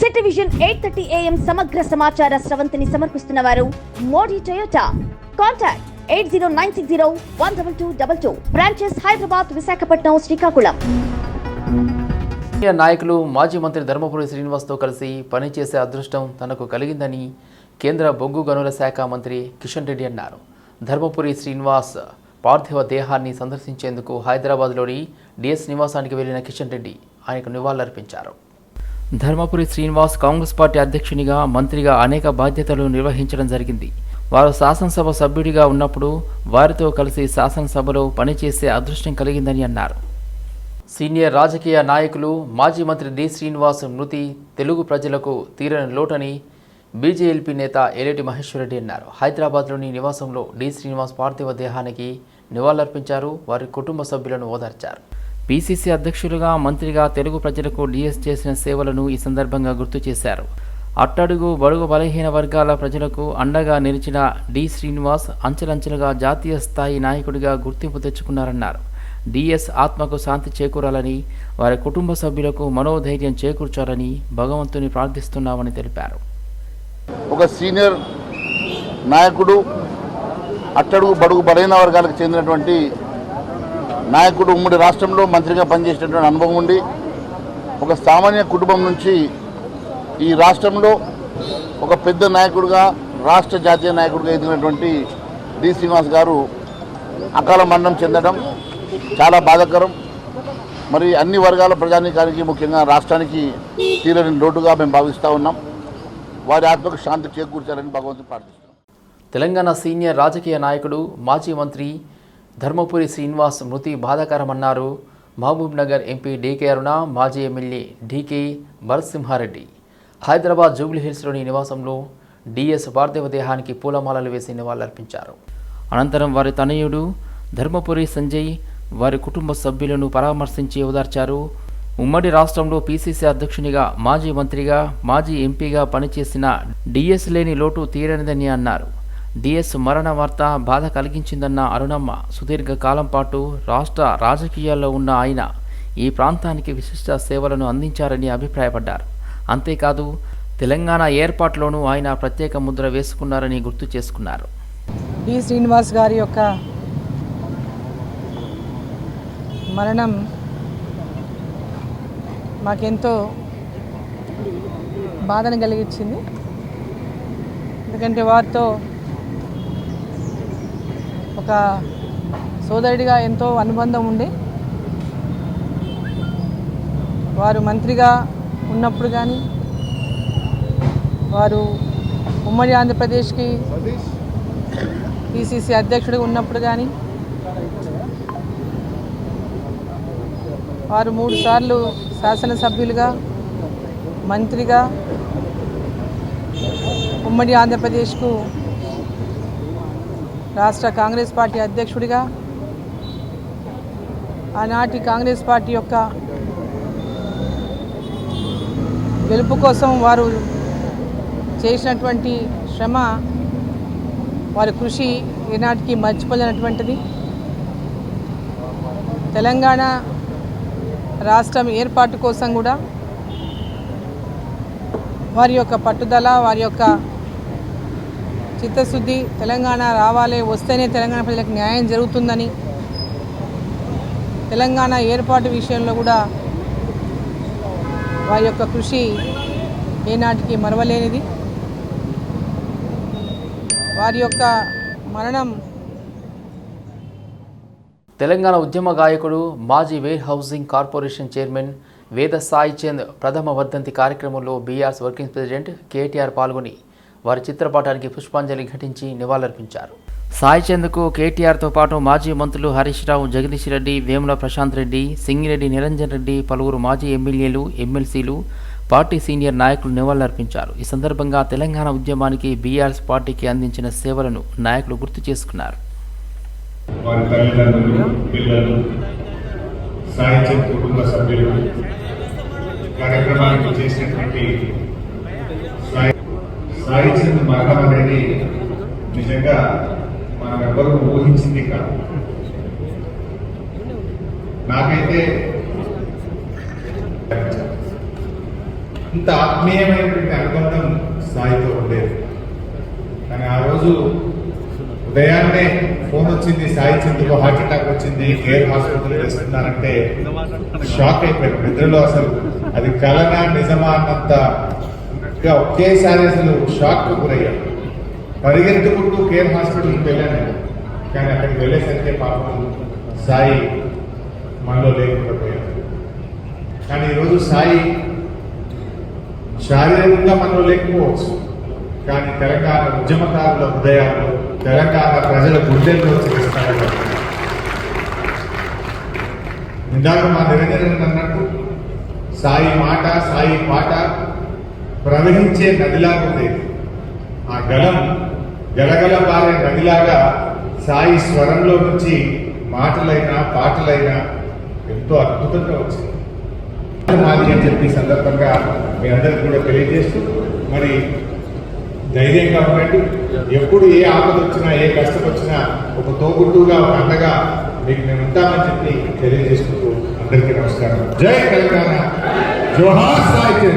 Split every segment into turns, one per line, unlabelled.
City vision eight thirty AM సమగ్ర సమాచార స్రవంతిని సమర్పిస్తున్న వారు Modi Toyota. Contact eight zero nine six zero one double two double two. Branches Hyderabad Visakhapatnam
Srikakulam. నాయకులు మాజీ మంత్రి ధర్మపురి శ్రీనివాస్తో కలిసి పనిచేసే అదృష్టం తనకు కలిగిందని కేంద్ర బొగ్గు గనుల శాఖ మంత్రి కిషన్ రెడ్డి అన్నారు. ధర్మపురి శ్రీనివాస్ పార్థివ దేహాన్ని సందర్శించేందుకు హైదరాబాద్లోని డిఎస్ నివాసానికి వెళ్ళిన కిషన్ రెడ్డి ఆయనకు నివాళులర్పించారు. ధర్మపురి శ్రీనివాస్ కాంగ్రెస్ పార్టీ అధ్యక్షునిగా మంత్రిగా అనేక బాధ్యతలు నిర్వహించడం జరిగింది. వారు శాసనసభ సభ్యుడిగా ఉన్నప్పుడు వారితో కలిసి శాసనసభలో పనిచేసే అదృష్టం కలిగిందని అన్నారు. సీనియర్ రాజకీయ నాయకులు మాజీ మంత్రి డి. శ్రీనివాస్ మృతి తెలుగు ప్రజలకు తీరని లోటని బీజేఎల్పీ నేత ఏలేటి మహేశ్వరరెడ్డి అన్నారు. హైదరాబాద్లోని నివాసంలో డి. శ్రీనివాస్ పార్థివ దేహానికి నివాళులర్పించారు. వారి కుటుంబ సభ్యులను ఓదార్చారు. పీసీసీ అధ్యక్షులుగా మంత్రిగా తెలుగు ప్రజలకు డిఎస్ చేసిన సేవలను ఈ సందర్భంగా గుర్తు చేశారు. అట్టడుగు బడుగు బలహీన వర్గాల ప్రజలకు అండగా నిలిచిన డి. శ్రీనివాస్ అంచెలంచెలుగా జాతీయ స్థాయి నాయకుడిగా గుర్తింపు తెచ్చుకున్నారన్నారు. డిఎస్ ఆత్మకు శాంతి చేకూరాలని వారి కుటుంబ సభ్యులకు మనోధైర్యం చేకూర్చాలని భగవంతుని ప్రార్థిస్తున్నామని తెలిపారు.
ఒక సీనియర్ నాయకుడు అట్టడుగు బడుగు బలహీన వర్గాలకు చెందినటువంటి నాయకుడు ఉమ్మడి రాష్ట్రంలో మంత్రిగా పనిచేసినటువంటి అనుభవం ఉండి ఒక సామాన్య కుటుంబం నుంచి ఈ రాష్ట్రంలో ఒక పెద్ద నాయకుడుగా రాష్ట్ర జాతీయ నాయకుడిగా ఎదిగినటువంటి డి శ్రీనివాస్ గారు అకాల మరణం చెందడం చాలా బాధాకరం. మరి అన్ని వర్గాల ప్రజానికానికి ముఖ్యంగా రాష్ట్రానికి తీరని లోటుగా మేము భావిస్తూ ఉన్నాం. వారి ఆత్మకు శాంతి చేకూర్చాలని భగవంతుని ప్రార్థిస్తున్నాం.
తెలంగాణ సీనియర్ రాజకీయ నాయకుడు మాజీ మంత్రి ధర్మపురి శ్రీనివాస్ మృతి బాధాకరమన్నారు. మహబూబ్నగర్ ఎంపీ డీకే అరుణ మాజీ ఎమ్మెల్యే డీకే భరత్సింహారెడ్డి. హైదరాబాద్ జూబ్లీహిల్స్లోని నివాసంలో డిఎస్ పార్థివ దేహానికి పూలమాలలు వేసి నివాళులర్పించారు. అనంతరం వారి తనయుడు ధర్మపురి సంజయ్ వారి కుటుంబ సభ్యులను పరామర్శించి ఓదార్చారు. ఉమ్మడి రాష్ట్రంలో పీసీసీ అధ్యక్షునిగా మాజీ మంత్రిగా మాజీ ఎంపీగా పనిచేసిన డిఎస్ లేని లోటు తీరనిదని అన్నారు. డిఎస్ మరణ వార్త బాధ కలిగించిందన్న అరుణమ్మ సుదీర్ఘకాలం పాటు రాష్ట్ర రాజకీయాల్లో ఉన్న ఆయన ఈ ప్రాంతానికి విశిష్ట సేవలను అందించారని అభిప్రాయపడ్డారు. అంతేకాదు తెలంగాణ ఏర్పాటులోనూ ఆయన ప్రత్యేక ముద్ర వేసుకున్నారని గుర్తు చేసుకున్నారు.
డి. శ్రీనివాస్ గారి యొక్క మరణం మాకెంతో బాధను కలిగించింది. ఎందుకంటే వారితో ఒక సోదరుడిగా ఎంతో అనుబంధం ఉండే. వారు మంత్రిగా ఉన్నప్పుడు కానీ వారు ఉమ్మడి ఆంధ్రప్రదేశ్కి పిసిసి అధ్యక్షుడిగా ఉన్నప్పుడు కానీ వారు మూడు సార్లు శాసనసభ్యులుగా మంత్రిగా ఉమ్మడి ఆంధ్రప్రదేశ్కు రాష్ట్ర కాంగ్రెస్ పార్టీ అధ్యక్షుడిగా ఆనాటి కాంగ్రెస్ పార్టీ యొక్క గెలుపు కోసం వారు చేసినటువంటి శ్రమ వారి కృషి ఈనాటికి మర్చిపోలేనటువంటిది. తెలంగాణ రాష్ట్రం ఏర్పాటు కోసం కూడా వారి యొక్క పట్టుదల వారి యొక్క చిత్తశుద్ధి తెలంగాణ రావాలి వస్తేనే తెలంగాణ ప్రజలకు న్యాయం జరుగుతుందని తెలంగాణ ఏర్పాటు విషయంలో కూడా వారి యొక్క కృషి ఏనాటికి మరవలేనిది. వారి యొక్క మరణం
తెలంగాణ ఉద్యమ గాయకుడు మాజీ వేర్ హౌసింగ్ కార్పొరేషన్ చైర్మన్ వేద సాయి చంద్ ప్రథమ వర్ధంతి కార్యక్రమంలో బీఆర్స్ వర్కింగ్ ప్రెసిడెంట్ కేటీఆర్ పాల్గొని వారి చిత్రపటానికి పుష్పాంజలి ఘటించి నివాళులర్పించారు. సాయి చంద్కు కేటీఆర్తో పాటు మాజీ మంత్రులు హరీష్ రావు జగదీష్ రెడ్డి వేముల ప్రశాంత్ రెడ్డి సింగిరెడ్డి నిరంజన్ రెడ్డి పలువురు మాజీ ఎమ్మెల్యేలు ఎమ్మెల్సీలు పార్టీ సీనియర్ నాయకులు నివాళులర్పించారు. ఈ సందర్భంగా తెలంగాణ ఉద్యమానికి బీఆర్ఎస్ పార్టీకి అందించిన సేవలను నాయకులు గుర్తు చేసుకున్నారు.
కార్యక్రమానికి చేసినటువంటి సాహిత్యం మరణం అనేది నిజంగా మనమెవ్వరూ ఊహించింది కాదు. నాకైతే ఇంత ఆత్మీయమైనటువంటి అనుబంధం సాయితో ఉండేది. కానీ ఆ రోజు ఉదయాన్నే ఫోన్ వచ్చింది సాయి చంద్రుకు హార్ట్ అటాక్ వచ్చింది కేర్ హాస్పిటల్ వేస్తున్నారంటే షాక్ అయిపోయారు. నిద్రలో అసలు అది కలనా నిజమా అన్నంత ఇక ఒకేసారి అసలు షాక్ గురయ్యాను. పరిగెత్తుకుంటూ కేర్ హాస్పిటల్కి వెళ్ళాను. కానీ అక్కడికి వెళ్ళేసరికి పాపం సాయి మనలో లేకుండా పోయారు కానీ ఈరోజు సాయి శారీరకంగా మనలో లేకపోవచ్చు. కానీ తెలంగాణ ఉద్యమకారుల హృదయాలు తెలంగాణ ప్రజల గుండెల్లో చేస్తారు ఇందాక మా నిరంజన్ అన్నట్టు సాయి మాట సాయి పాట ప్రవహించే నదిలాగా ఉండేది. ఆ గలం గలగల పారే నదిలాగా సాయి స్వరంలో నుంచి మాటలైనా పాటలైనా ఎంతో అద్భుతంగా వచ్చింది. మాది అని చెప్పి సందర్భంగా మీ అందరికి కూడా తెలియజేస్తూ మరి ధైర్యంగా ఉండండి ఎప్పుడు ఏ ఆపద వచ్చినా ఏ కష్టం వచ్చినా ఒక తోగుట్టుగా ఒక అండగా మీకు మేము ఉంటామని చెప్పి తెలియజేసుకుంటూ అందరికీ నమస్కారం. జై తెలంగాణ. జోహార్ సాహిత్యం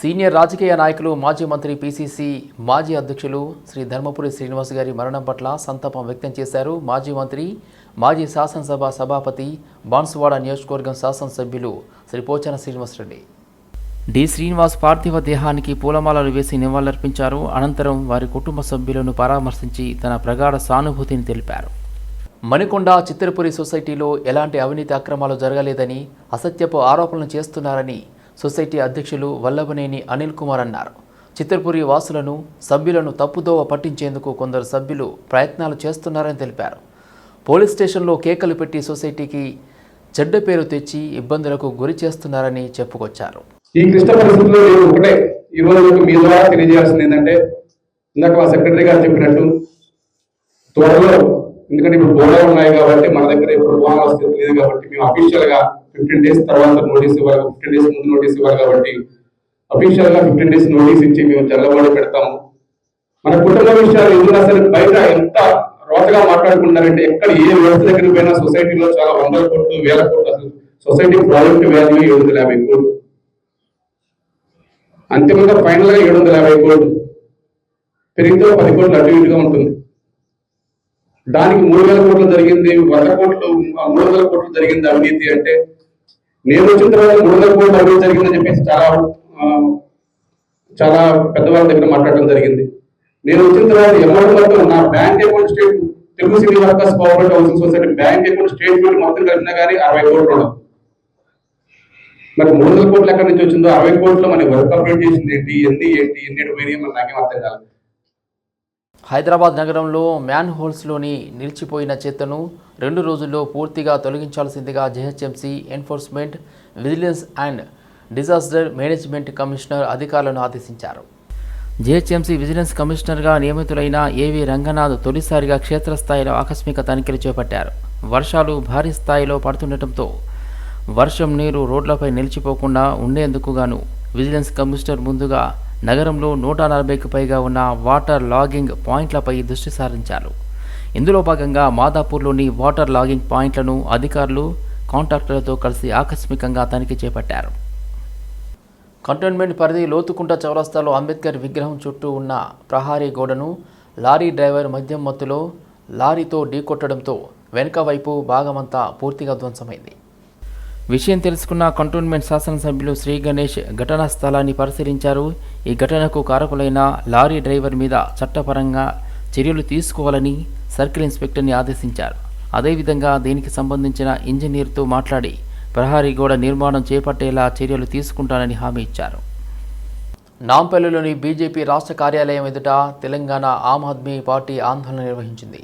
సీనియర్ రాజకీయ నాయకులు మాజీ మంత్రి పీసీసీ మాజీ అధ్యక్షులు శ్రీ ధర్మపురి శ్రీనివాస్ గారి మరణం పట్ల సంతాపం వ్యక్తం చేశారు మాజీ మంత్రి మాజీ శాసనసభ సభాపతి బాన్సువాడ నియోజకవర్గం శాసనసభ్యులు శ్రీ పోచన శ్రీనివాసరెడ్డి డి. శ్రీనివాస్ పార్థివ దేహానికి పూలమాలలు వేసి నివాళులర్పించారు. అనంతరం వారి కుటుంబ సభ్యులను పరామర్శించి తన ప్రగాఢ సానుభూతిని తెలిపారు. మణికొండ చిత్తరపురి సొసైటీలో ఎలాంటి అవినీతి అక్రమాలు జరగలేదని అసత్యపు ఆరోపణలు చేస్తున్నారని సొసైటీ అధ్యక్షులు వల్లభనేని అనిల్ కుమార్ అన్నారు. చిత్రపురి వాసులను సభ్యులను తప్పుదోవ పట్టించేందుకు కొందరు సభ్యులు ప్రయత్నాలు చేస్తున్నారని తెలిపారు. పోలీస్ స్టేషన్లో కేకలు పెట్టి సొసైటీకి చెడ్డ పేరు తెచ్చి ఇబ్బందులకు గురి చేస్తున్నారని చెప్పుకొచ్చారు.
ఈ క్లిష్ట పరిస్థితుల్లో నేను ఒకటే ఈ మీ ద్వారా తెలియజేయాల్సింది ఏంటంటే ఇందాక మా సెక్రటరీ గారు చెప్పినట్టు త్వరలో ఎందుకంటే ఇప్పుడు బోర్డు ఉన్నాయి కాబట్టి మన దగ్గర ఇప్పుడు బోనా స్థితి లేదు కాబట్టి మేము అఫీషియల్గా ఫిఫ్టీన్ డేస్ తర్వాత నోటీస్ ఇవ్వాలి ఫిఫ్టీన్ డేస్ ముందు నోటీస్ ఇవ్వాలి కాబట్టి అఫీషియల్గా ఫిఫ్టీన్ డేస్ నోటీస్ ఇచ్చి మేము జల్లబడి పెడతాము. మన కుటుంబ విషయాలు ఎందుకు అసలు బయట ఎంత రోతగా మాట్లాడుకుంటున్నారంటే ఎక్కడ ఏ వ్యవస్థ దగ్గరికి పోయినా సొసైటీలో చాలా వందల కోట్లు వేల కోట్లు అసలు సొసైటీ ప్రాజెక్ట్ వాల్యూ ఏడు వందల యాభై కోట్లు. అంతిమంగా ఫైనల్గా ఏడు వందల యాభై కోట్లు. పెరిగితే పది కోట్లు అటు ఇటుగా ఉంటుంది. దానికి మూడు వేల కోట్లు జరిగింది వంద కోట్లు మూడు వందల కోట్లు జరిగింది అవినీతి అంటే నేను వచ్చిన తర్వాత మూడు వందల కోట్లు జరిగిందని చెప్పేసి చాలా చాలా పెద్దవాళ్ళ దగ్గర మాట్లాడడం జరిగింది. నేను వచ్చిన తర్వాత ఎమ్మడి మొత్తం నా bank account state Telugu city workers cooperative housing society bank account statement మొత్తం కలిపినా కానీ అరవై కోట్లు ఉండవు. మరి మూడు వందల కోట్లు ఎక్కడి నుంచి వచ్చిందో అరవై కోట్లు మరి వర్క్ కంప్లీట్ చేసింది ఏంటి ఎన్ని ఏంటి ఎన్ని పోయినాయి మరి నాకేం అర్థం కాలేదు.
హైదరాబాద్ నగరంలో మ్యాన్ హోల్స్లోని నిలిచిపోయిన చెత్తను రెండు రోజుల్లో పూర్తిగా తొలగించాల్సిందిగా GHMC enforcement vigilance and disaster management commissioner అధికారులను ఆదేశించారు. జీహెచ్ఎంసీ విజిలెన్స్ కమిషనర్గా నియమితులైన ఏవి రంగనాథ్ తొలిసారిగా క్షేత్రస్థాయిలో ఆకస్మిక తనిఖీలు చేపట్టారు. వర్షాలు భారీ స్థాయిలో పడుతుండటంతో వర్షం నీరు రోడ్లపై నిలిచిపోకుండా ఉండేందుకు గాను విజిలెన్స్ కమిషనర్ ముందుగా నగరంలో నూట నలభైకి పైగా ఉన్న వాటర్ లాగింగ్ పాయింట్లపై దృష్టి సారించారు. ఇందులో భాగంగా మాదాపూర్లోని వాటర్ లాగింగ్ పాయింట్లను అధికారులు కాంట్రాక్టర్లతో కలిసి ఆకస్మికంగా తనిఖీ చేపట్టారు. కంటోన్మెంట్ పరిధి లోతుకుంట చౌరస్తాలో అంబేద్కర్ విగ్రహం చుట్టూ ఉన్న ప్రహారీ గోడను లారీ డ్రైవర్ మద్యం మత్తులో లారీతో ఢీకొట్టడంతో వెనుక వైపు భాగమంతా పూర్తిగా ధ్వంసమైంది. విషయం తెలుసుకున్న కంటోన్మెంట్ శాసనసభ్యులు శ్రీ గణేష్ ఘటనా స్థలాన్ని పరిశీలించారు. ఈ ఘటనకు కారకులైన లారీ డ్రైవర్ మీద చట్టపరంగా చర్యలు తీసుకోవాలని సర్కిల్ ఇన్స్పెక్టర్ని ఆదేశించారు. అదేవిధంగా దీనికి సంబంధించిన ఇంజనీర్తో మాట్లాడి ప్రహారీ గోడ నిర్మాణం చేపట్టేలా చర్యలు తీసుకుంటానని హామీ ఇచ్చారు. నాంపల్లిలోని బీజేపీ రాష్ట్ర కార్యాలయం ఎదుట తెలంగాణ ఆమ్ ఆద్మీ పార్టీ ఆందోళన నిర్వహించింది.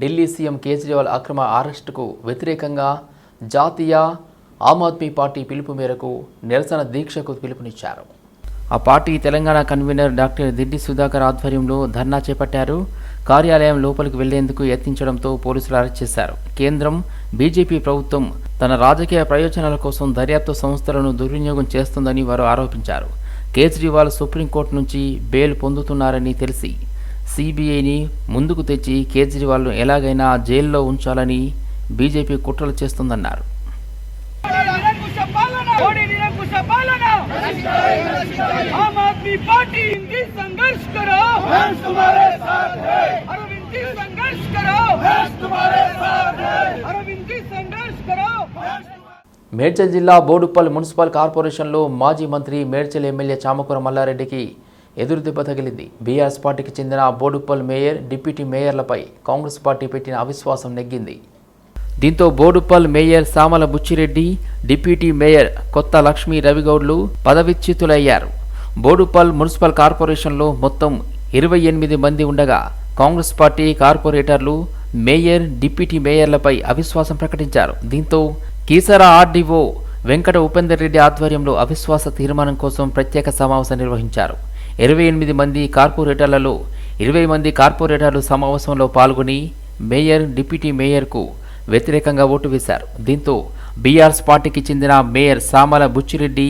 ఢిల్లీ సీఎం కేజ్రీవాల్ అక్రమ అరెస్టుకు వ్యతిరేకంగా జాతీయ ఆమ్ ఆద్మీ పార్టీ పిలుపు మేరకు నిరసన దీక్షకు పిలుపునిచ్చారు. ఆ party Telangana convener doctor Diddi Sudhakar ఆధ్వర్యంలో ధర్నా చేపట్టారు. కార్యాలయం లోపలికి వెళ్ళేందుకు యత్నించడంతో పోలీసులు అరెస్ట్ చేశారు. కేంద్రం బీజేపీ ప్రభుత్వం తన రాజకీయ ప్రయోజనాల కోసం దర్యాప్తు సంస్థలను దుర్వినియోగం చేస్తుందని వారు ఆరోపించారు. కేజ్రీవాల్ సుప్రీంకోర్టు నుంచి బెయిల్ పొందుతున్నారని తెలిసి సిబిఐని ముందుకు తెచ్చి కేజ్రీవాల్ను ఎలాగైనా జైల్లో ఉంచాలని బీజేపీ కుట్రలు చేస్తుందన్నారు.
आम आदमी पार्टी इनकी संघर्ष करो तुम्हारे साथ है अरविंद की संघर्ष करो तुम्हारे साथ है अरविंद की संघर्ष करो
మేడ్చల్ జిల్లా బోడుప్పల్ మున్సిపల్ కార్పొరేషన్లో మాజీ మంత్రి మేడ్చల్ ఎమ్మెల్యే చామకూర మల్లారెడ్డికి ఎదురు దెబ్బ తగిలింది బీఆర్ఎస్ పార్టీకి చెందిన బోడుప్పల్ మేయర్ డిప్యూటీ మేయర్లపై కాంగ్రెస్ పార్టీ పెట్టిన అవిశ్వాసం నెగ్గింది దీంతో Boduppal mayor Samala Buchireddy deputy mayor Kotha Lakshmi రవిగౌడ్లు పదవిచ్యుతులయ్యారు. బోడుపల్ మున్సిపల్ కార్పొరేషన్లో మొత్తం ఇరవై ఎనిమిది మంది ఉండగా కాంగ్రెస్ పార్టీ కార్పొరేటర్లు మేయర్ డిప్యూటీ మేయర్లపై అవిశ్వాసం ప్రకటించారు. దీంతో కీసర ఆర్డీఓ వెంకట ఉపేందర్ రెడ్డి ఆధ్వర్యంలో అవిశ్వాస తీర్మానం కోసం ప్రత్యేక సమావేశం నిర్వహించారు. ఇరవై ఎనిమిది మంది కార్పొరేటర్లలో ఇరవై మంది కార్పొరేటర్లు సమావేశంలో పాల్గొని మేయర్ డిప్యూటీ మేయర్కు వ్యతిరేకంగా ఓటు వేశారు దీంతో బీఆర్ఎస్ పార్టీకి చెందిన mayor Samala Buchireddy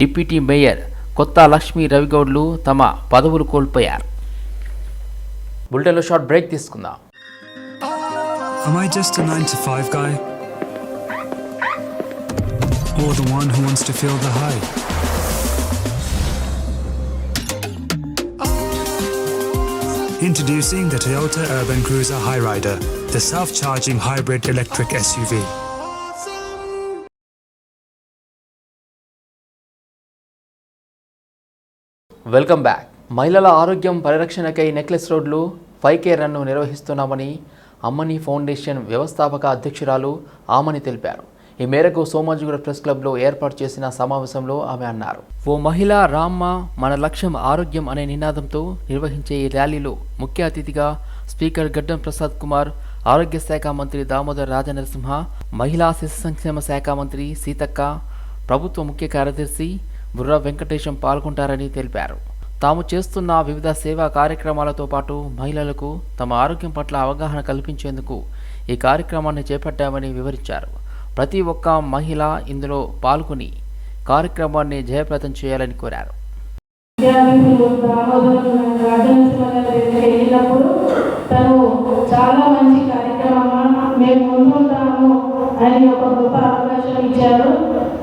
deputy mayor Kotha Lakshmi రవిగౌడ్లు తమ పదవులు కోల్పోయారు బులెటిన్లో షార్ట్ బ్రేక్ తీసుకుందాం
Am I just a 9 to 5 guy? Or the one who wants to feel the hype? Introducing the Toyota Urban Cruiser Highrider, the self-charging hybrid electric SUV.
Welcome back మహిళల ఆరోగ్యం పరిరక్షణకై necklace రోడ్లు five K రన్ను నిర్వహిస్తున్నామని Ammani foundation వ్యవస్థాపక అధ్యక్షురాలు ఆమని తెలిపారు ఈ మేరకు సోమాజిగూడ ప్రెస్ క్లబ్లో ఏర్పాటు చేసిన సమావేశంలో ఆమె అన్నారు. ఓ మహిళ రామ్మ మన లక్ష్యం ఆరోగ్యం అనే నినాదంతో నిర్వహించే ఈ ర్యాలీలో ముఖ్య అతిథిగా స్పీకర్ గడ్డం ప్రసాద్ కుమార్ ఆరోగ్య శాఖ మంత్రి దామోదర్ రాజనరసింహ మహిళా శిశు సంక్షేమ శాఖ మంత్రి సీతక్క ప్రభుత్వ ముఖ్య కార్యదర్శి బుర్రా వెంకటేశం పాల్గొంటారని తెలిపారు. తాము చేస్తున్న వివిధ సేవా కార్యక్రమాలతో పాటు మహిళలకు తమ ఆరోగ్యం పట్ల అవగాహన కల్పించేందుకు ఈ కార్యక్రమాన్ని చేపట్టామని వివరించారు. ప్రతి ఒక్క మహిళ ఇందులో పాల్గొని కార్యక్రమాన్ని జయప్రదం చేయాలని కోరారు.
తను చాలా మంచి కార్యక్రమం మేము ముందుంటాము అని ఒక గొప్ప అవకాశం ఇచ్చారు.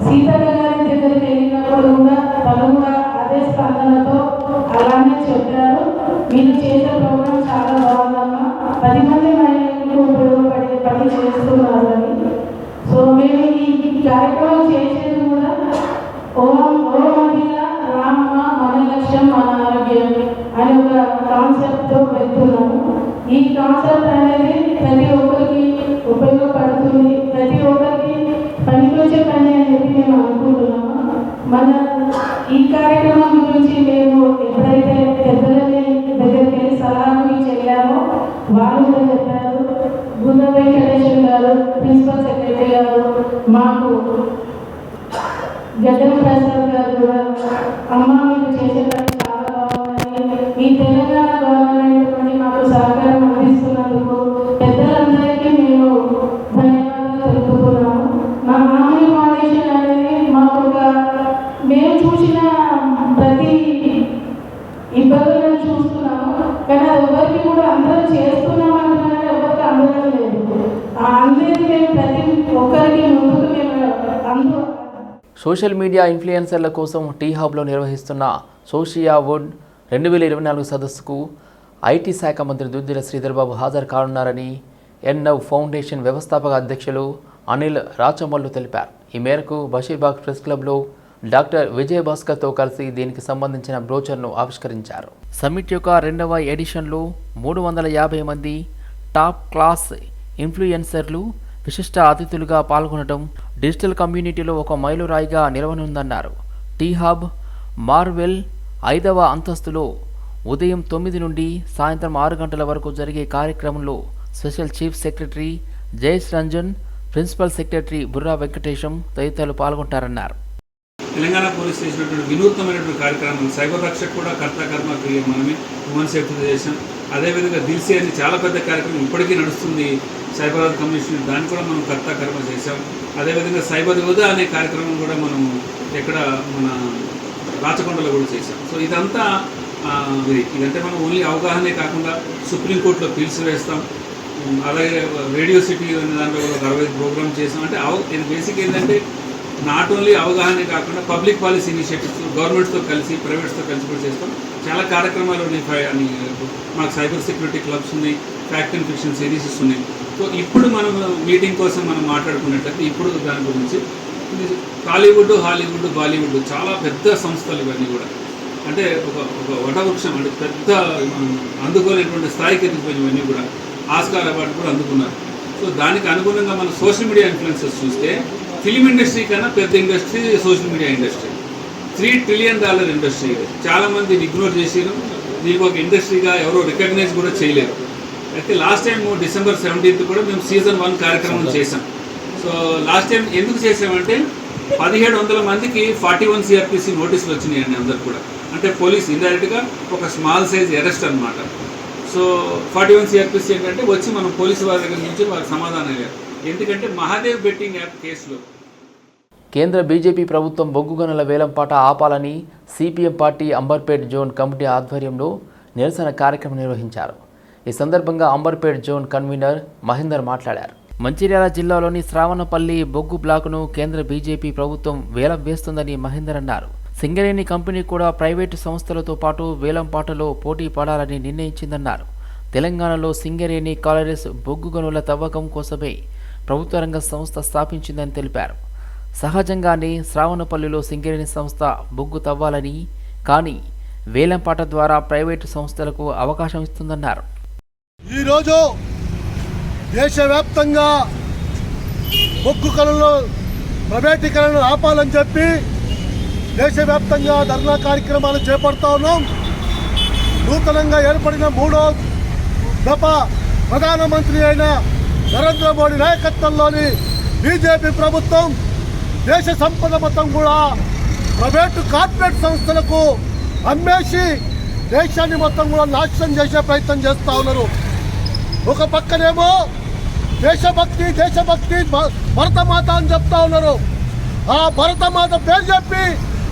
సీతగా ఈ కాన్సెప్ట్ అనేది
సోషల్ మీడియా ఇన్ఫ్లుయెన్సర్ల కోసం టీ హబ్లో నిర్వహిస్తున్న సోషియా వుడ్ రెండు వేల ఇరవై నాలుగు సదస్సుకు ఐటీ శాఖ మంత్రి దుద్దిల శ్రీధర్బాబు హాజరు కానున్నారని ఎన్ఎవ్ ఫౌండేషన్ వ్యవస్థాపక అధ్యక్షులు అనిల్ రాచమల్లు తెలిపారు. ఈ మేరకు బషీర్బాగ్ ప్రెస్ క్లబ్లో డాక్టర్ విజయ్ భాస్కర్తో కలిసి దీనికి సంబంధించిన బ్రోచర్ను ఆవిష్కరించారు. సమ్మిట్ యొక్క రెండవ ఎడిషన్లో మూడు వందల యాభై మంది టాప్ క్లాస్ ఇన్ఫ్లుయెన్సర్లు విశిష్ట అతిథులుగా పాల్గొనడం డిజిటల్ కమ్యూనిటీలో ఒక మైలురాయిగా నిలవనుందన్నారు. టీ హబ్ మార్వెల్ ఐదవ అంతస్తులో ఉదయం తొమ్మిది నుండి సాయంత్రం ఆరు గంటల వరకు జరిగే కార్యక్రమంలో special chief secretary Jayesh Ranjan principal secretary Burra Venkatesham తదితరులు పాల్గొంటారన్నారు.
తెలంగాణ పోలీస్ చేసినటువంటి వినూత్నమైనటువంటి కార్యక్రమం. సైబర్ రక్షక్ కూడా కర్త కర్మ క్రియ మనమే. హ్యూమన్ సేఫ్టీ చేసాం అదేవిధంగా దిల్సే అని చాలా పెద్ద కార్యక్రమం ఇప్పటికీ నడుస్తుంది. సైబరాబాద్ కమిషన్ దాన్ని కూడా మనం కర్త కర్మ చేసాం అదేవిధంగా సైబర్ యోధ అనే కార్యక్రమం కూడా మనం ఎక్కడ మన రాచకొండలో కూడా చేశాం. సో ఇదంతా ఇది ఇదంటే మనం ఓన్లీ అవగాహనే కాకుండా సుప్రీంకోర్టులో పిలిచి వేస్తాం. అలాగే రేడియో సిటీ అనే దాంట్లో కూడా అరవై ప్రోగ్రామ్ చేసాం అంటే అవ ఇది బేసిక్ ఏంటంటే నాట్ ఓన్లీ అవగాహనే కాకుండా పబ్లిక్ పాలసీ ఇనిషియేటివ్స్ గవర్నమెంట్స్తో కలిసి ప్రైవేట్స్తో కలిసి కూడా చేస్తాం. చాలా కార్యక్రమాలు ఉన్నాయి అని మాకు సైబర్ సెక్యూరిటీ క్లబ్స్ ఉన్నాయి ఫ్యాక్ట్ అండ్ ఫిక్షన్ సిరీసెస్ ఉన్నాయి. సో ఇప్పుడు మనం మీటింగ్ కోసం మనం మాట్లాడుకున్నట్లయితే ఇప్పుడు దాని గురించి టాలీవుడ్ హాలీవుడ్ బాలీవుడ్ చాలా పెద్ద సంస్థలు ఇవన్నీ కూడా. అంటే ఒక ఒక వటవృక్షం అంటే పెద్ద అందుకోలేటువంటి స్థాయికి ఎదిగిపోయినవన్నీ కూడా ఆస్కార్ అవార్డు కూడా అందుకున్నారు. సో దానికి అనుగుణంగా మన సోషల్ మీడియా ఇన్ఫ్లుయెన్సెస్ చూస్తే ఫిలిం ఇండస్ట్రీ కన్నా పెద్ద industry social media industry. Three trillion dollar industry ఇది. చాలా మంది దీన్ని ఇగ్నోర్ చేసారు దీనికి ఒక ఇండస్ట్రీగా ఎవరో రికగ్నైజ్ కూడా చేయలేరు అయితే లాస్ట్ టైం డిసెంబర్ సెవెంటీన్త్ కూడా మేము సీజన్ వన్ కార్యక్రమం చేసాం సో లాస్ట్ టైం ఎందుకు చేసామంటే పదిహేడు వందల మందికి ఫార్టీ వన్ సిఆర్పిసి నోటీసులు వచ్చినాయండి అందరు కూడా. అంటే పోలీస్ ఇండైరెక్ట్గా ఒక స్మాల్ సైజ్ అరెస్ట్ అన్నమాట. సో ఫార్టీ వన్ సిఆర్పిసి ఏంటంటే వచ్చి మనం పోలీసు వారి దగ్గర నుంచి వారికి సమాధానం అయ్యారు ఎందుకంటే మహాదేవ్ బెట్టింగ్ యాప్ కేసులో
కేంద్ర బీజేపీ ప్రభుత్వం బొగ్గు గనుల వేలంపాట ఆపాలని CPM party Amberpet zone committee ఆధ్వర్యంలో నిరసన కార్యక్రమం నిర్వహించారు. ఈ సందర్భంగా అంబర్పేట్ జోన్ కన్వీనర్ మహేందర్ మాట్లాడారు. మంచిర్యాల జిల్లాలోని శ్రావణపల్లి బొగ్గు బ్లాకును కేంద్ర బీజేపీ ప్రభుత్వం వేలం వేస్తుందని మహేందర్ అన్నారు. సింగరేణి కంపెనీ కూడా ప్రైవేటు సంస్థలతో పాటు వేలంపాటలో పోటీ పడాలని నిర్ణయించిందన్నారు. తెలంగాణలో సింగరేణి కాలరీస్ బొగ్గు గనుల తవ్వకం కోసమే ప్రభుత్వ రంగ సంస్థ స్థాపించిందని తెలిపారు. సహజంగానే శ్రావణపల్లిలో సింగరేణి సంస్థ బొగ్గు తవ్వాలని కానీ వేలంపాట ద్వారా ప్రైవేటు సంస్థలకు అవకాశం ఇస్తుందన్నారు.
ఈరోజు దేశవ్యాప్తంగా బొగ్గు కళలో ప్రైవేటీకరణ ఆపాలని చెప్పి దేశవ్యాప్తంగా ధర్నా కార్యక్రమాలు చేపడతా ఉన్నాం. నూతనంగా ఏర్పడిన మూడో దఫ ప్రధానమంత్రి అయిన నరేంద్ర మోడీ నాయకత్వంలోని బీజేపీ ప్రభుత్వం దేశ సంపద మొత్తం కూడా ప్రైవేటు కార్పొరేట్ సంస్థలకు అమ్మేసి దేశాన్ని మొత్తం కూడా నాశనం చేసే ప్రయత్నం చేస్తూ ఉన్నారు. ఒక పక్కనేమో దేశభక్తి దేశభక్తి భ- భరతమాత అని చెప్తా ఉన్నారు. ఆ భరతమాత పేరు చెప్పి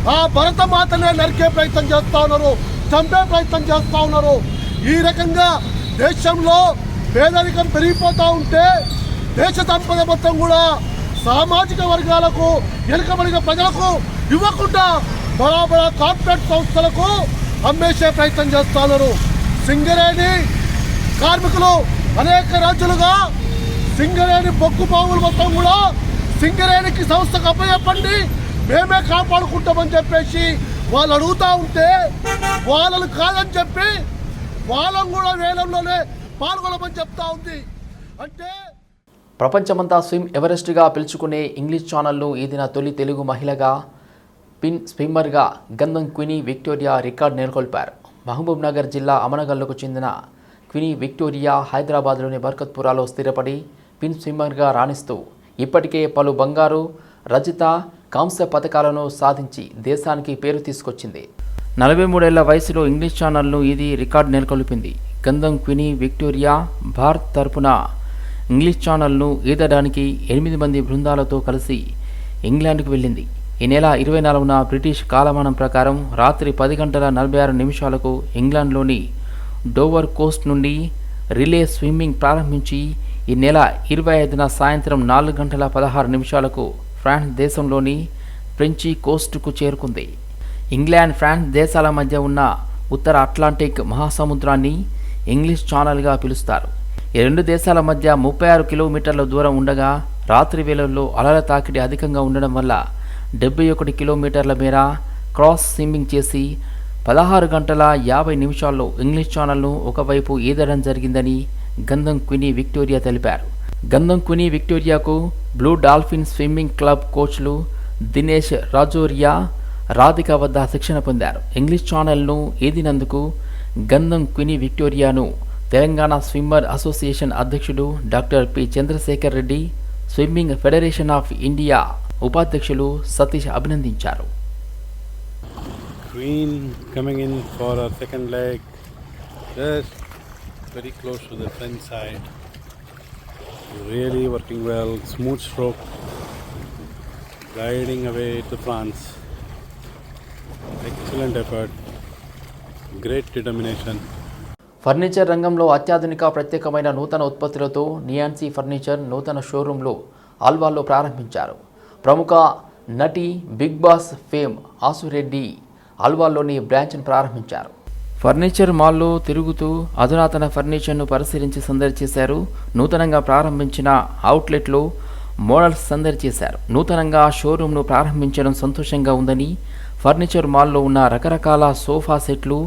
ఆ భరతమాతనే నరికే ప్రయత్నం చేస్తూ ఉన్నారు చంపే ప్రయత్నం చేస్తూ ఉన్నారు. ఈ రకంగా దేశంలో పేదరికం పెరిగిపోతూ ఉంటే దేశ సంపద మొత్తం కూడా సామాజిక వర్గాలకు వెనుకబడిన ప్రజలకు ఇవ్వకుండా బడా బడా కార్పొరేట్ సంస్థలకు అమ్మేసే ప్రయత్నం చేస్తున్నారు. సింగరేణి కార్మికులు అనేక రాజ్యాలుగా సింగరేణి బొగ్గు బావులు మొత్తం కూడా సింగరేణికి సంస్థకు అప్పచెప్పండి మేమే కాపాడుకుంటామని చెప్పేసి వాళ్ళు అడుగుతూ ఉంటే వాళ్ళని కాదని చెప్పి వాళ్ళని కూడా వేలంలోనే పాల్గొనమని చెప్తా ఉంది. అంటే
ప్రపంచమంతా స్విమ్ ఎవరెస్ట్గా పిలుచుకునే ఇంగ్లీష్ ఛానల్ను ఈదిన తొలి తెలుగు మహిళగా పిన్ స్విమ్మర్గా గంధం క్వినీ విక్టోరియా రికార్డ్ నెలకొల్పారు. మహబూబ్ నగర్ జిల్లా అమనగల్లకు చెందిన క్వినీ విక్టోరియా హైదరాబాద్లోని బర్కత్పురాలో స్థిరపడి పిన్ స్విమ్మర్గా రాణిస్తూ ఇప్పటికే పలు బంగారు రజిత కాంస్య పథకాలను సాధించి దేశానికి పేరు తీసుకొచ్చింది. నలభై మూడేళ్ళ వయసులో ఇంగ్లీష్ ఛానల్ను ఇది రికార్డు నెలకొల్పింది. గంధం క్వినీ విక్టోరియా భారత్ తరపున ఇంగ్లీష్ ఛానల్ను ఈదడానికి ఎనిమిది మంది బృందాలతో కలిసి ఇంగ్లాండ్కు వెళ్ళింది. ఈ నెల ఇరవై నాలుగున బ్రిటిష్ కాలమానం ప్రకారం రాత్రి పది గంటల నలభై ఆరు నిమిషాలకు ఇంగ్లాండ్లోని డోవర్ కోస్ట్ నుండి రిలే స్విమ్మింగ్ ప్రారంభించి ఈ నెల ఇరవై ఐదున సాయంత్రం నాలుగు గంటల పదహారు నిమిషాలకు ఫ్రాన్స్ దేశంలోని ఫ్రెంచి కోస్టుకు చేరుకుంది. ఇంగ్లాండ్ ఫ్రాన్స్ దేశాల మధ్య ఉన్న ఉత్తర అట్లాంటిక్ మహాసముద్రాన్ని ఇంగ్లీష్ ఛానల్గా పిలుస్తారు. ఈ రెండు దేశాల మధ్య ముప్పై ఆరు కిలోమీటర్ల దూరం ఉండగా రాత్రి వేళల్లో అలల తాకిడి అధికంగా ఉండడం వల్ల డెబ్బై ఒకటి కిలోమీటర్ల మేర క్రాస్ స్విమ్మింగ్ చేసి పదహారు గంటల యాభై నిమిషాల్లో ఇంగ్లీష్ ఛానల్ను ఒకవైపు ఈదడం జరిగిందని గంధం క్వినీ విక్టోరియా తెలిపారు. గంధం క్వినీ విక్టోరియాకు బ్లూ డాల్ఫిన్ స్విమ్మింగ్ క్లబ్ కోచ్లు దినేష్ రాజోరియా రాధిక వద్ద శిక్షణ పొందారు. ఇంగ్లీష్ ఛానల్ను ఏదినందుకు గంధం క్వినీ విక్టోరియాను తెలంగాణ స్విమ్మర్ అసోసియేషన్ అధ్యక్షుడు doctor P Chandrasekhar Reddy swimming federation of India ఉపాధ్యక్షులు సతీష్ అభినందించారు.
Queen coming for our second leg just close to side really working well smooth stroke guiding away France excellent great determination
furniture రంగంలో అత్యాధునిక ప్రత్యేకమైన నూతన ఉత్పత్తులతో నియాన్సీ furniture నూతన షోరూంలో ఆల్వాల్లో ప్రారంభించారు. ప్రముఖ నటి బిగ్ బాస్ ఫేమ్ ఆసురెడ్డి ఆల్వాల్లోని బ్రాంచ్ను ప్రారంభించారు. ఫర్నిచర్ మాల్లో తిరుగుతూ అధునాతన ఫర్నిచర్ను పరిశీలించి సందడి చేశారు. నూతనంగా ప్రారంభించిన అవుట్లెట్లో మోడల్స్ సందడి చేశారు. నూతనంగా షోరూంను ప్రారంభించడం సంతోషంగా ఉందని ఫర్నిచర్ మాల్లో ఉన్న రకరకాల సోఫా సెట్లు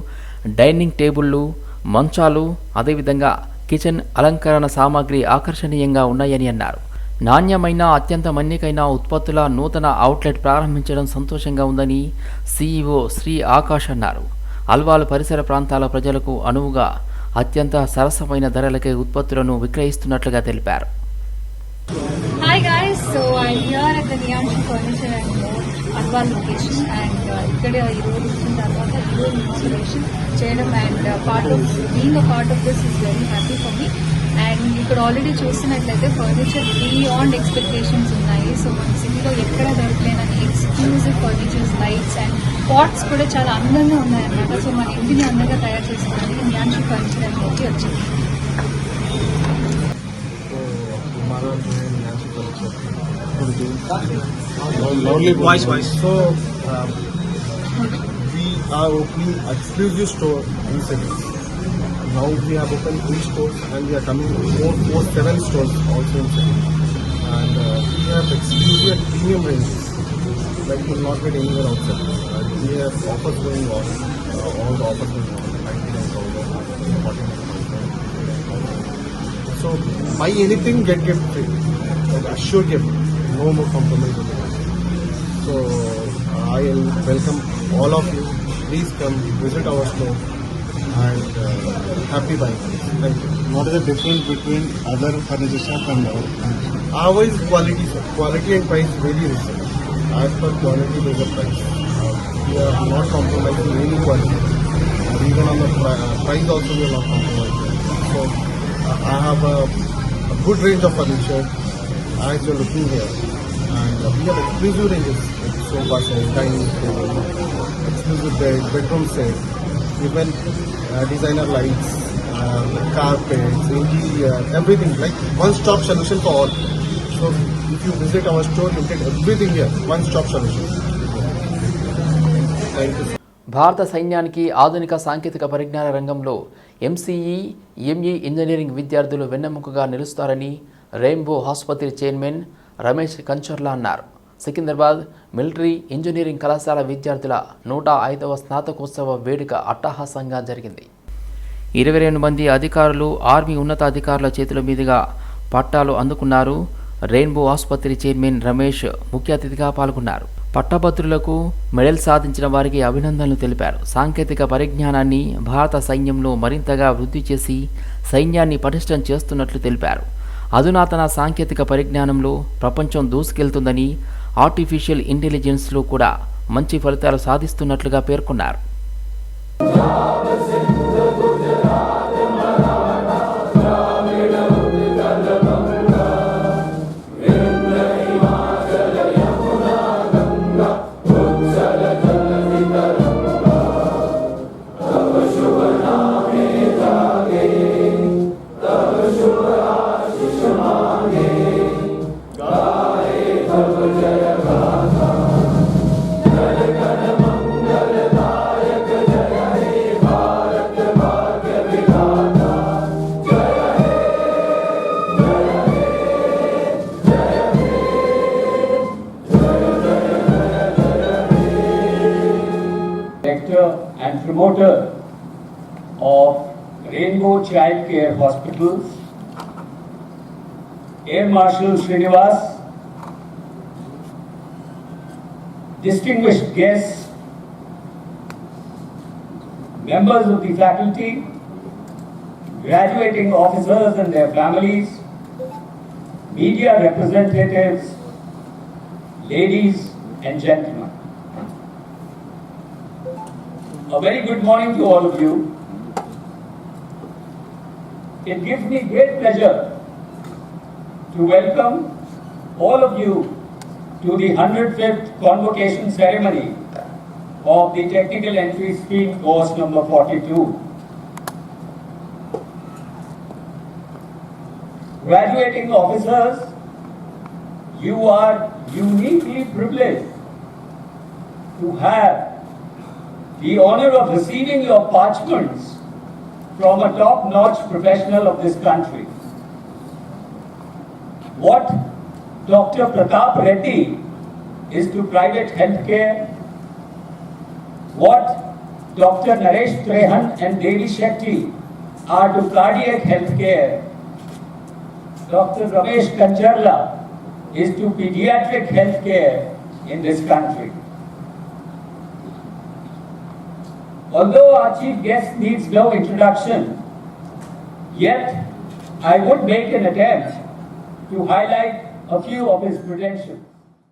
డైనింగ్ టేబుళ్ళు మంచాలు అదేవిధంగా కిచెన్ అలంకరణ సామాగ్రి ఆకర్షణీయంగా ఉన్నాయని అన్నారు. నాణ్యమైన అత్యంత మన్నికైన ఉత్పత్తుల నూతన అవుట్లెట్ ప్రారంభించడం సంతోషంగా ఉందని సీఈఓ శ్రీ ఆకాష్ అన్నారు. అల్వాలు పరిసర ప్రాంతాల ప్రజలకు అనువుగా అత్యంత సరసమైన ధరలకే ఉత్పత్తులను విక్రయిస్తున్నట్లుగా తెలిపారు.
Hi guys, so I'm here at the Furniture and location and uh, ఇక్కడ ఈ రోజు వచ్చిన తర్వాత చేయడం and part of being a part of this is very happy for me and ఇక్కడ ఆల్రెడీ చూసినట్లయితే ఫర్నిచర్ బియాండ్ ఎక్స్పెక్టేషన్స్ ఉన్నాయి. సో మన సిటీలో ఎక్కడ దొరకలేనని exclusive furnitures lights and pots కూడా చాలా అందంగా ఉన్నాయన్నమాట. సో మన ఇంటిని అందంగా తయారు చేసుకోవడానికి నియాన్షు ఫర్నిచర్ అండ్ మోర్కి వచ్చింది.
Lovely voice, voice. So, we are opening exclusive store in cities. Now we have opened three stores and we are coming more, more seven stores also in. And uh, we have exclusive premium ranges that you will not get anywhere outside. And we have offers going on, uh, all the offers going on, 99,000, 49,000. So buy anything, get gift free. Like assured gift, no more compromise. So I will welcome all of you. Please come visit our store and uh, happy buying. Thank you.
What is the difference between other furniture shop and our?
Our is quality, sir. Quality and price very reasonable. As per quality, there is a price. Uh, we are not compromising any quality. And even on the uh, price also we are not compromising. So uh, I have a, a good range of furniture as you're looking here. And uh, we have exclusive ranges like set, dining table, exclusive bed, bedroom set, even uh, designer lights, uh, carpets, interior, everything like one-stop solution for all. So if you visit our store, you get everything here, one-stop solution. Thank you.
భారత సైన్యానికి ఆధునిక సాంకేతిక పరిజ్ఞాన రంగంలో MCE ME engineering విద్యార్థులు వెన్నెముకగా నిలుస్తారని rainbow ఆసుపత్రి చైర్మన్ రమేష్ కంచర్లా అన్నారు సికింద్రాబాద్ మిలిటరీ ఇంజనీరింగ్ కళాశాల విద్యార్థుల నూట ఐదవ స్నాతకోత్సవ వేడుక అట్టహాసంగా జరిగింది. ఇరవై రెండు మంది అధికారులు ఆర్మీ ఉన్నతాధికారుల చేతుల మీదుగా పట్టాలు అందుకున్నారు. రెయిన్బో ఆసుపత్రి చైర్మన్ రమేష్ ముఖ్య అతిథిగా పాల్గొన్నారు. పట్టభద్రులకు మెడల్ సాధించిన వారికి అభినందనలు తెలిపారు. సాంకేతిక పరిజ్ఞానాన్ని భారత సైన్యంలో మరింతగా వృద్ధి చేసి సైన్యాన్ని పటిష్టం చేస్తున్నట్లు తెలిపారు. అధునాతన సాంకేతిక పరిజ్ఞానంలో ప్రపంచం దూసుకెళ్తుందని ఆర్టిఫిషియల్ ఇంటెలిజెన్స్లో కూడా మంచి ఫలితాలు సాధిస్తున్నట్లుగా పేర్కొన్నారు.
Child Care Hospitals, Air Marshal Srinivas, distinguished guests, members of the faculty, graduating officers and their families, media representatives, ladies and gentlemen. A very good morning to all of you. It gives me great pleasure to welcome all of you to the 105th convocation ceremony of the Technical Entry Scheme course number 42. Graduating officers, you are uniquely privileged to have the honor of receiving your parchments from a top-notch professional of this country. What Dr. Pratap Reddy is to private healthcare, what Dr. Naresh Trehan and Devi Shetty are to cardiac healthcare, Dr. Ramesh Kancharla is to pediatric healthcare in this country. Although our chief guest needs no introduction, yet I would make an attempt to highlight a few of his credentials.